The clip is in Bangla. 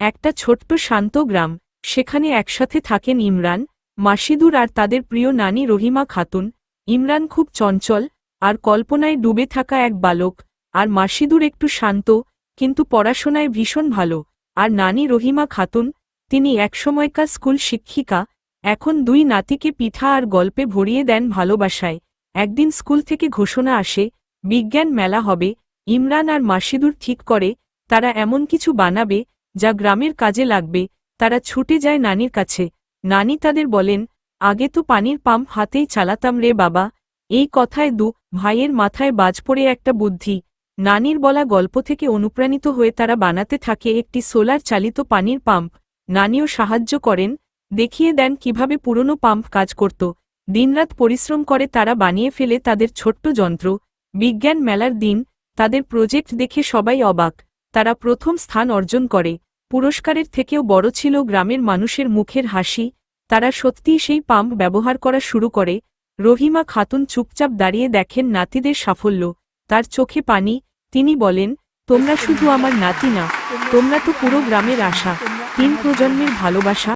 একটা ছোট্ট শান্ত গ্রাম, সেখানে একসাথে থাকেন ইমরান, মাসিদুর আর তাদের প্রিয় নানি রহিমা খাতুন। ইমরান খুব চঞ্চল আর কল্পনায় ডুবে থাকা এক বালক, আর মাসিদুর একটু শান্ত, কিন্তু পড়াশোনায় ভীষণ ভালো। আর নানি রহিমা খাতুন, তিনি একসময়কার স্কুল শিক্ষিকা, এখন দুই নাতিকে পিঠা আর গল্পে ভরিয়ে দেন ভালোবাসায়। একদিন স্কুল থেকে ঘোষণা আসে, বিজ্ঞান মেলা হবে, ইমরান আর মাসিদুর ঠিক করে, তারা এমন কিছু বানাবে যা গ্রামের কাজে লাগবে, তারা ছুটে যায় নানির কাছে। নানি তাদের বলেন, আগে তো পানির পাম্প হাতেই চালাতাম রে বাবা। এই কথায় দু ভাইয়ের মাথায় বাজ পড়ে একটা বুদ্ধি। নানির বলা গল্প থেকে অনুপ্রাণিত হয়ে তারা বানাতে থাকে একটি সোলার চালিত পানির পাম্প। নানিও সাহায্য করেন, দেখিয়ে দেন কীভাবে পুরনো পাম্প কাজ করত। দিনরাত পরিশ্রম করে তারা বানিয়ে ফেলে তাদের ছোট্ট যন্ত্র। বিজ্ঞান মেলার দিন, তাদের প্রজেক্ট দেখে সবাই অবাক। তারা প্রথম স্থান অর্জন করে। পুরস্কারের থেকেও বড় ছিল গ্রামের মানুষের মুখের হাসি। তারা সত্যিই সেই পাম্প ব্যবহার করা শুরু করে। রহিমা খাতুন চুপচাপ দাঁড়িয়ে দেখেন নাতিদের সাফল্য। তার চোখে পানি। তিনি বলেন, তোমরা শুধু আমার নাতি না, তোমরা তো পুরো গ্রামের আশা। তিন প্রজন্মের ভালোবাসা